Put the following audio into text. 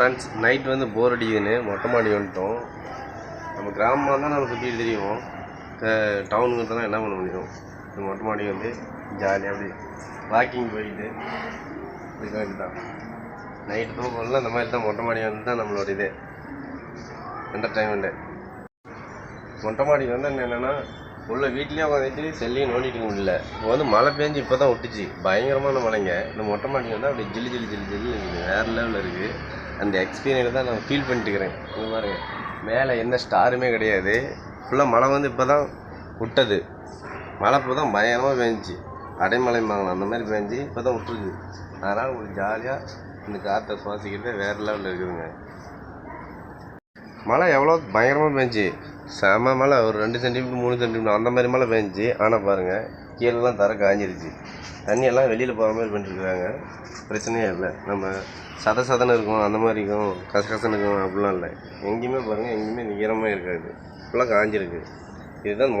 Friends night வந்து போர் அடிக்குதுன்னு மொட்டை மாடி வந்துட்டோம். நம்ம கிராமமாக தான் நம்ம சுற்றி தெரியும் டவுனுக்கு தான் என்ன பண்ண முடியும்? இந்த மொட்டை மாடி வந்து ஜாலியாக அப்படி வாக்கிங் போயிட்டு இருக்க வேண்டியதான் நைட்டு தூக்கம்லாம் இந்த மாதிரி தான் மொட்டை மாடி வந்து தான் நம்மளோட இது. என்டர்டைன்மெண்ட்டு மொட்டை மாடி வந்து என்னென்னா உள்ள வீட்லேயே உட்காந்துட்டு செல்லையும் நோண்டிட்டு இருக்க முடியல. இப்போ வந்து மழை பெஞ்சு இப்போ தான் விட்டுச்சு பயங்கரமான மழைங்க. இந்த மொட்டை மாடி வந்து அப்படியே ஜில்லு ஜில்லு ஜில்லு ஜில்லு வேறு லெவலில் இருக்குது. எக்ஸ்பீரியன்ஸ் தான் நான் ஃபீல் பண்ணிட்டுக்கிறேன். இந்த மாதிரி மேலே எந்த ஸ்டாருமே கிடையாது. ஃபுல்லாக மழை வந்து இப்போ தான் விட்டது. மழை இப்போ தான் பயங்கரமாக பெஞ்சிச்சு. அடைமலை மங்கலம் அந்த மாதிரி பெஞ்சு இப்போ தான் விட்டுருக்கு அதனால் ஒரு ஜாலியாக இந்த காற்றை சுவாசிக்கிறதே வேறு லெவலில் இருக்குதுங்க. மழை எவ்வளோ பயங்கரமாக பேஞ்சு. செம மழை. ஒரு ரெண்டு சென்டிமீட்டர் மூணு சென்டிமீட்டர் அந்த மாதிரி மழை பேஞ்சு. ஆனால் பாருங்கள் கீழெல்லாம் தர காஞ்சிருச்சு. தண்ணியெல்லாம் வெளியில் போகிற மாதிரி பண்ணிட்டுருக்காங்க பிரச்சனையே இல்லை. நம்ம சத சதன்னு இருக்கும் அந்த மாதிரி இருக்கும் கசகசன்னு இருக்கும் அப்படிலாம் இல்லை. எங்கேயுமே பாருங்கள் எங்கேயுமே ஈரமாக இருக்காது. ஃபுல்லாக காஞ்சிருக்கு. இதுதான்